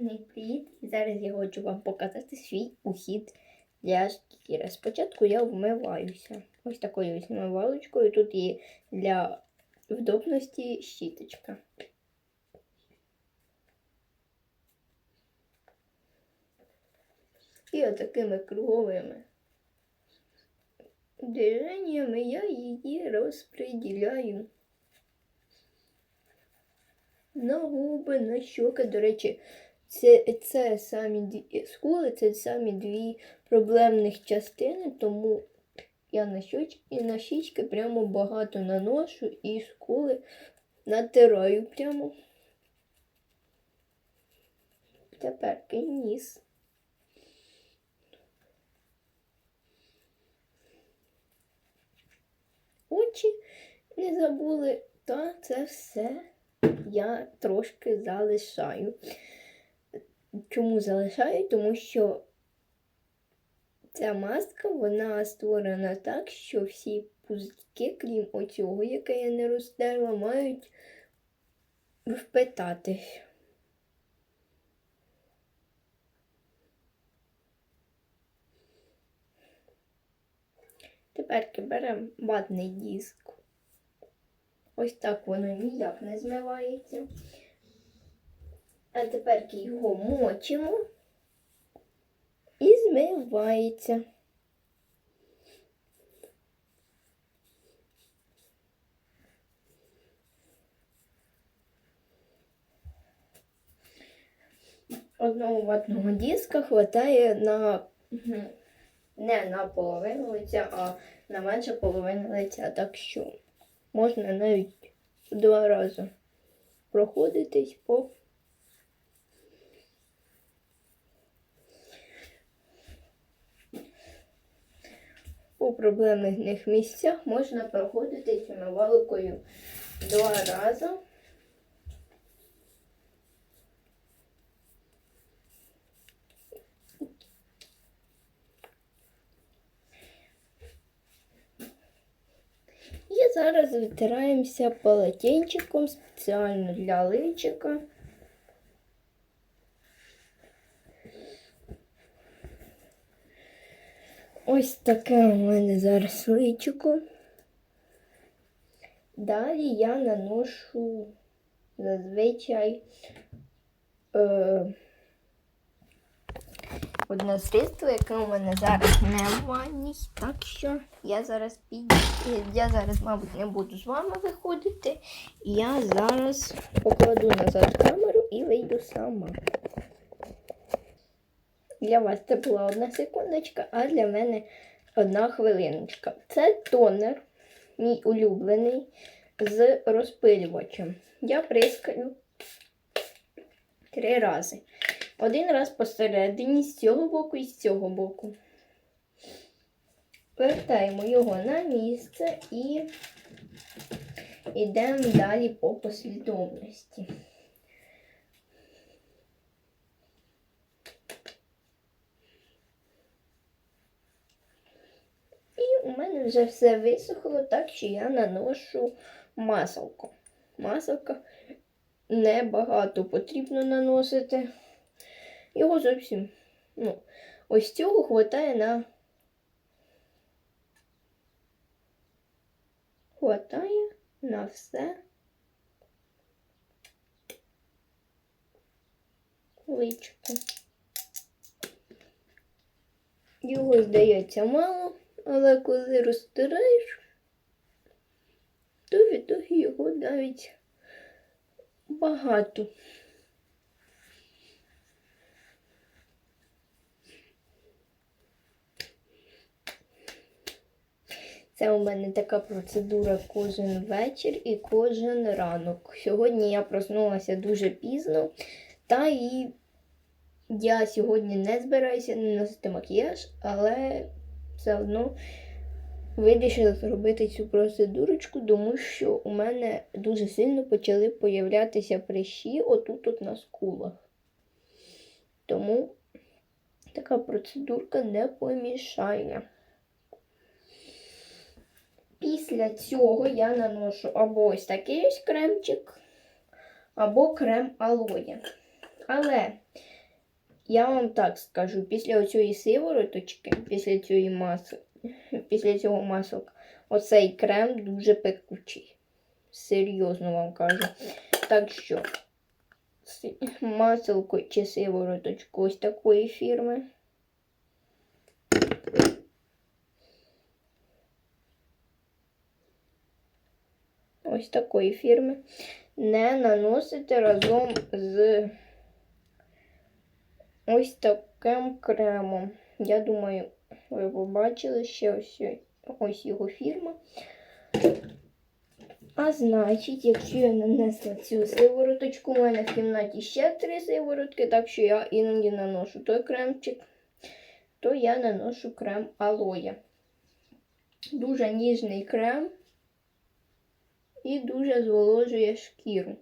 Шановний привіт! І зараз я хочу вам показати свій ухід для шкіри. Спочатку я вмиваюся. Ось такою ось вмивалочкою. Тут є для вдобності щіточка. І отакими круговими движеннями я її розподіляю на губи, на щоки. До речі, це, це самі скули, це самі дві проблемних частини, тому я на щочки і на щічки прямо багато наношу і скули натираю прямо. Тепер ніс. Очі не забули, та це все я трошки залишаю. Чому залишаю? Тому що ця маска вона створена так, що всі пузики, крім оцього, яке я не роздерла, мають впитатись. Тепер беремо ватний диск. Ось так воно ніяк не змивається. А тепер його мочимо і змивається. Одного ватного диска хватає на не на половину лиця, а на менше половини лиця. Так що можна навіть два рази проходитись по по проблемних місцях можна проходитись умивалкою два рази. І зараз витираємося полотенчиком спеціально для личика. Ось таке у мене зараз личико. Далі я наношу зазвичай е, одне средство, яке у мене зараз не в ванні. Так що я зараз під... я зараз, мабуть, не буду з вами виходити. Я зараз покладу назад камеру і вийду сама. Для вас це була одна секундочка, а для мене одна хвилиночка. Це тонер, мій улюблений, з розпилювачем. Я прискаю три рази. Один раз посередині, з цього боку і з цього боку. Вертаємо його на місце і йдемо далі по послідовності. І у вже все висохло, так що я наношу масалку. Масалка небагато потрібно наносити. Його зовсім, ну, ось цього хватає на. Хватає на все. Личко. Його здається мало, але коли розтираєш, то від його навіть багато. Це у мене така процедура кожен вечір і кожен ранок. Сьогодні я проснулася дуже пізно, та і я сьогодні не збираюся наносити макіяж, але все одно вирішила зробити цю процедурочку, тому що у мене дуже сильно почали появлятися прищі отут от на скулах. Тому така процедурка не помішає. Після цього я наношу або ось такий ось кремчик, або крем алоє. Але я вам так скажу, після цієї сивороточки, після цієї маси, після цього масок, оцей крем дуже пекучий. Серйозно вам кажу. Так що маселко чи сивороточку ось такої фірми. Ось такої фірми. Не наносите разом з ось таким кремом. Я думаю, ви побачили ще ось, ось його фірма. А значить, якщо я нанесла цю сивороточку, у мене в кімнаті ще три сиворотки, так що я іноді наношу той кремчик, то я наношу крем алоя. Дуже ніжний крем і дуже зволожує шкіру.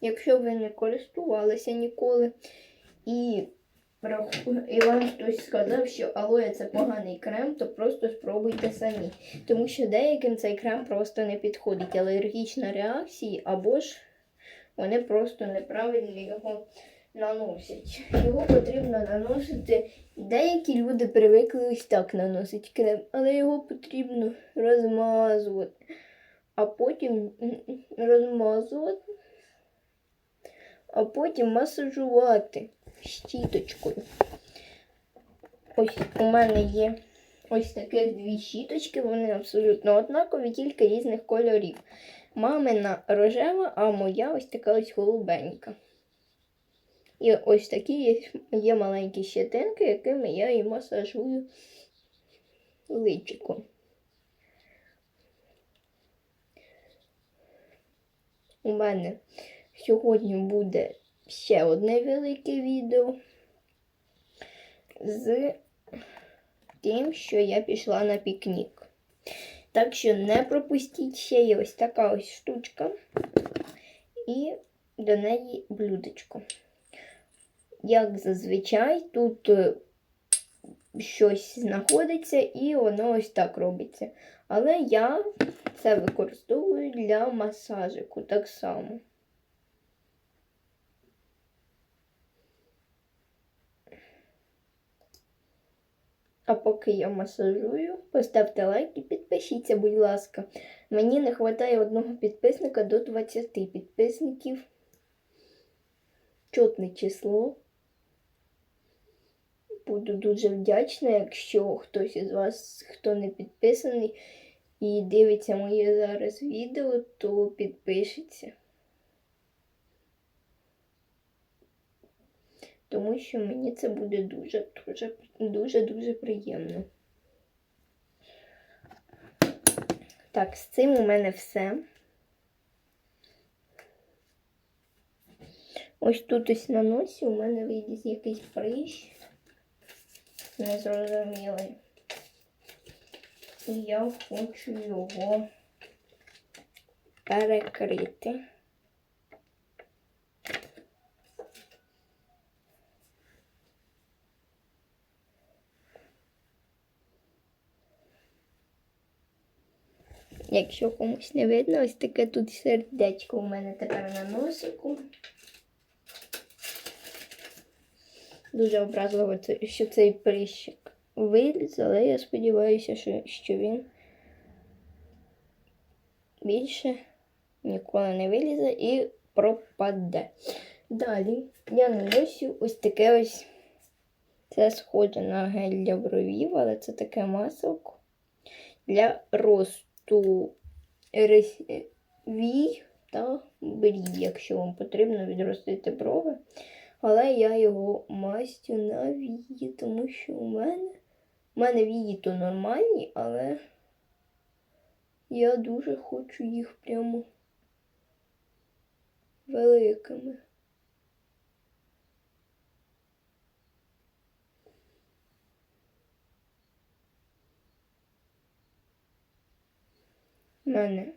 Якщо ви не користувалися ніколи і, і вам хтось сказав, що алоє це поганий крем, то просто спробуйте самі. Тому що деяким цей крем просто не підходить. Алергічна реакція, або ж вони просто неправильно його наносять. Його потрібно наносити. Деякі люди привикли ось так наносити крем, але його потрібно розмазувати, а потім розмазувати, а потім масажувати щіточкою. Ось у мене є ось таких дві щіточки, вони абсолютно однакові, тільки різних кольорів. Мамина рожева, а моя ось така ось голубенька. І ось такі є, є маленькі щетинки, якими я і масажую личико. У мене сьогодні буде ще одне велике відео з тим, що я пішла на пікнік. Так що не пропустіть ще є ось така ось штучка і до неї блюдечко. Як зазвичай, тут е, щось знаходиться і воно ось так робиться. Але я це використовую для масажику так само. А поки я масажую, поставте лайк і підпишіться, будь ласка. Мені не вистачає одного підписника до 20 підписників. Чотне число. Буду дуже вдячна, якщо хтось із вас, хто не підписаний і дивиться моє зараз відео, то підпишеться. Тому що мені це буде дуже, дуже, дуже, дуже приємно. Так, з цим у мене все. Ось тут ось на носі у мене вийде якийсь прищ. Незрозумілий. І я хочу його перекрити. Якщо комусь не видно, ось таке тут сердечко у мене тепер на носику. Дуже образливо, що цей прищик виліз, але я сподіваюся, що, він більше ніколи не вилізе і пропаде. Далі я наносю ось таке ось. Це схоже на гель для бровів, але це таке маселко для росту рис- вій та брів, якщо вам потрібно відростити брови. Але я його мастю на вії, тому що у мене, у мене вії то нормальні, але я дуже хочу їх прямо великими. Мене,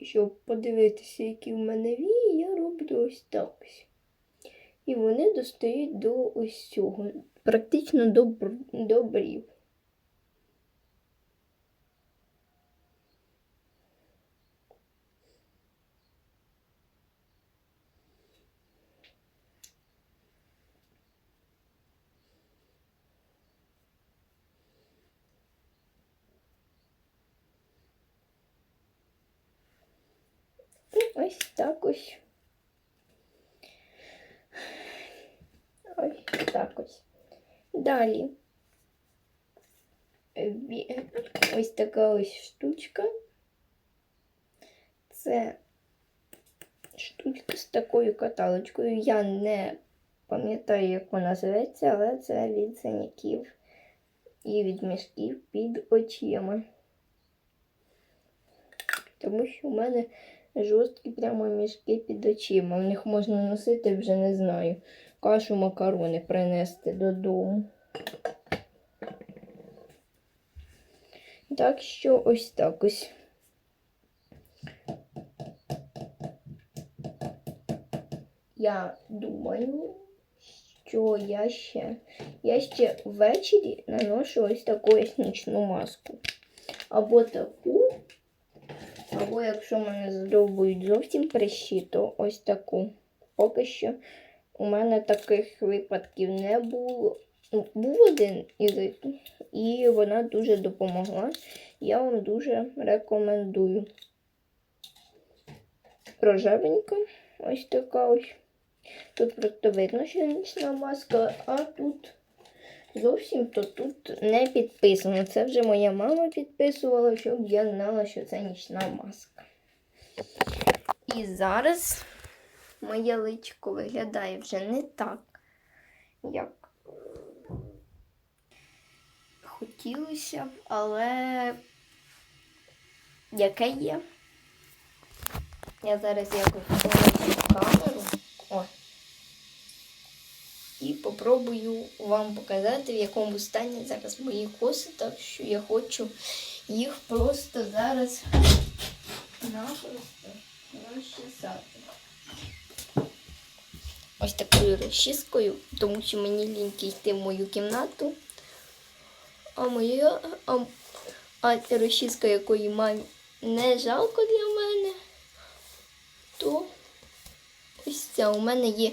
щоб подивитися, які в мене вії, я роблю ось так. І вони достають до ось цього, практично до, до брів. Ось так ось. Ось так ось. Далі. Ось така ось штучка. Це штучка з такою каталочкою. Я не пам'ятаю, як вона зветься, але це від синяків і від мішків під очима. Тому що в мене жорсткі прямо мішки під очима. В них можна носити вже не знаю. Кашу макарони принести додому. Так що ось так ось. Я думаю, що я ще. Я ще ввечері наношу ось таку ось нічну маску. Або таку, або якщо мене задовбують зовсім прищі, то ось таку. Поки що у мене таких випадків не було. Був один і вона дуже допомогла. Я вам дуже рекомендую. Рожевенька, ось така ось. Тут просто видно, що нічна маска, а тут зовсім то тут не підписано. Це вже моя мама підписувала, щоб я знала, що це нічна маска. І зараз моє личко виглядає вже не так, як хотілося б, але яке є. Я зараз якось поверну камеру. І попробую вам показати, в якому стані зараз мої коси, так що я хочу їх просто зараз напросто розчесати. Ось такою розчіскою, тому що мені ліньки йти в мою кімнату. А моя а, а розчіска, якої мамі не жалко для мене, то ось ця у мене є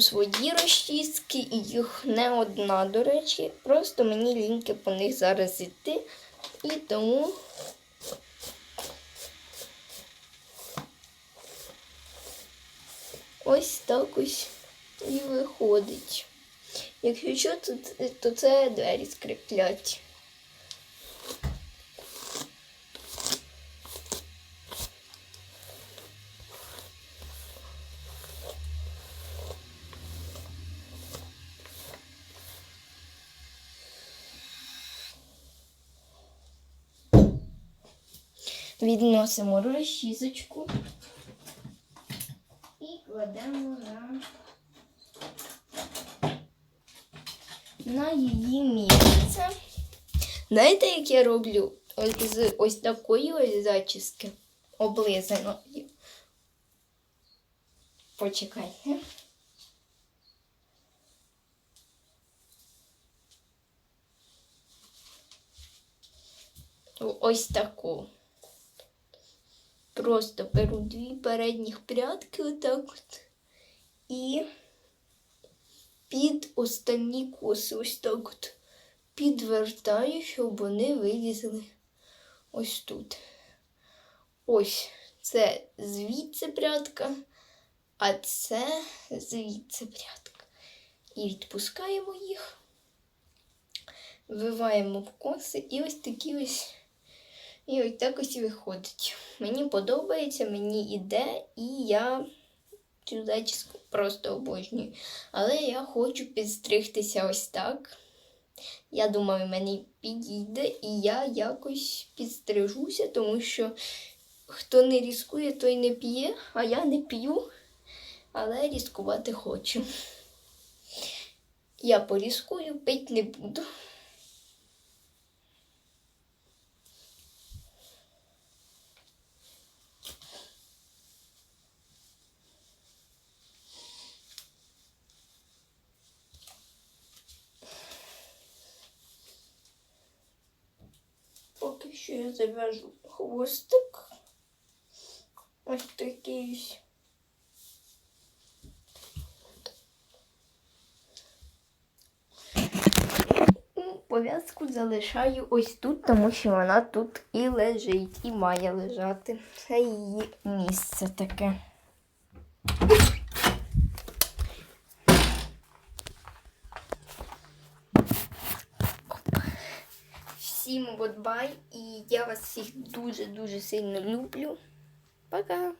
свої розчіски, і їх не одна, до речі. Просто мені ліньки по них зараз іти. І тому ось так ось і виходить. Якщо що, то це двері скриплять. Відносимо розчісочку і кладемо на на її місце. Знаєте, як я роблю ось з ось такої ось зачіски облизаної? Почекайте. Ось таку. Просто беру дві передніх прядки отак от і під останні коси ось так от підвертаю, щоб вони вилізли ось тут. Ось це звідси прядка, а це звідси прядка. І відпускаємо їх, виваємо в коси і ось такі ось. І ось так ось і виходить. Мені подобається, мені іде, і я цю зачіску просто обожнюю. Але я хочу підстригтися ось так. Я думаю, мені підійде, і я якось підстрижуся, тому що хто не різкує, той не п'є, а я не п'ю, але різкувати хочу. Я порізкую, пити не буду. Поки що я зав'яжу хвостик. Ось такий. Пов'язку залишаю ось тут, тому що вона тут і лежить, і має лежати. Це її місце таке. Всім гудбай, і я вас всіх дуже-дуже сильно люблю. Пока!